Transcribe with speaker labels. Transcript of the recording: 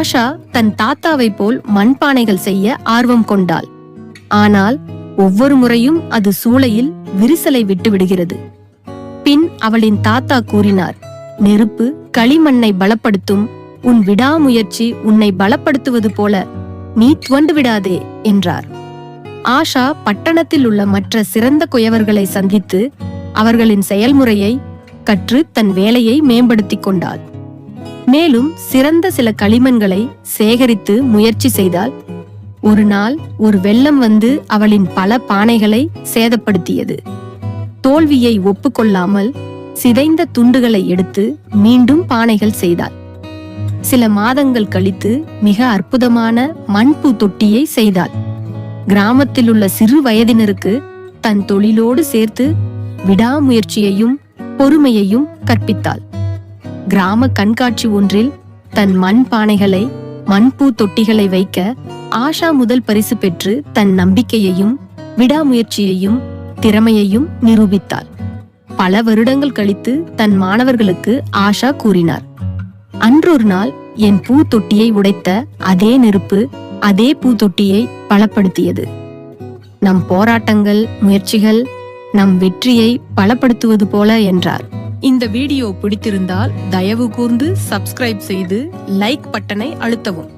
Speaker 1: ஆஷா தன் தாத்தாவைப் போல் மண்பானைகள் செய்ய ஆர்வம் கொண்டாள். ஆனால் ஒவ்வொரு முறையும் அது சூளையில் விரிசலை விட்டுவிடுகிறது பின் அவளின் தாத்தா கூறினார் நெருப்பு களிமண்ணை பலப்படுத்தும். உன் விடாமுயற்சி உன்னை பலப்படுத்துவது போல நீ துவண்டு விடாதே என்றார். ஆஷா பட்டணத்தில் உள்ள மற்ற சிறந்த குயவர்களை சந்தித்து அவர்களின் செயல்முறையை கற்று தன் வேலையை மேம்படுத்திக் கொண்டாள். மேலும் சிறந்த சில களிமண்களை சேகரித்து முயற்சி செய்தால் ஒரு நாள் ஒரு வெள்ளம் வந்து அவளின் பல பானைகளை சேதப்படுத்தியது. தோல்வியை ஒப்புக்கொள்ளாமல் சிதைந்த துண்டுகளை எடுத்து மீண்டும் பானைகள் செய்தாள். சில மாதங்கள் கழித்து மிக அற்புதமான மண்பூ தொட்டியை செய்தாள். கிராமத்தில் உள்ள சிறு வயதினருக்கு தன் தொழிலோடு சேர்த்து விடாமுயற்சியையும் பொறுமையையும் கற்பித்தாள். கிராம கண்காட்சி ஒன்றில் தன் மண் பானைகளை மண்பூ தொட்டிகளை வைக்க ஆஷா முதல் பரிசு பெற்று தன் நம்பிக்கையையும் விடாமுயற்சியையும் திறமையையும் நிரூபித்தாள். பல வருடங்கள் கழித்து தன் மாணவர்களுக்கு ஆஷா கூறினார். அன்றொரு நாள் என் பூ தொட்டியை உடைத்த அதே நெருப்பு அதே பூ தொட்டியை பலப்படுத்தியது. நம் போராட்டங்கள் முயற்சிகள் நம் வெற்றியை பலப்படுத்துவது போல என்றார். இந்த வீடியோ பிடித்திருந்தால் தயவு கூர்ந்து சப்ஸ்கிரைப் செய்து லைக் பட்டனை அழுத்தவும்.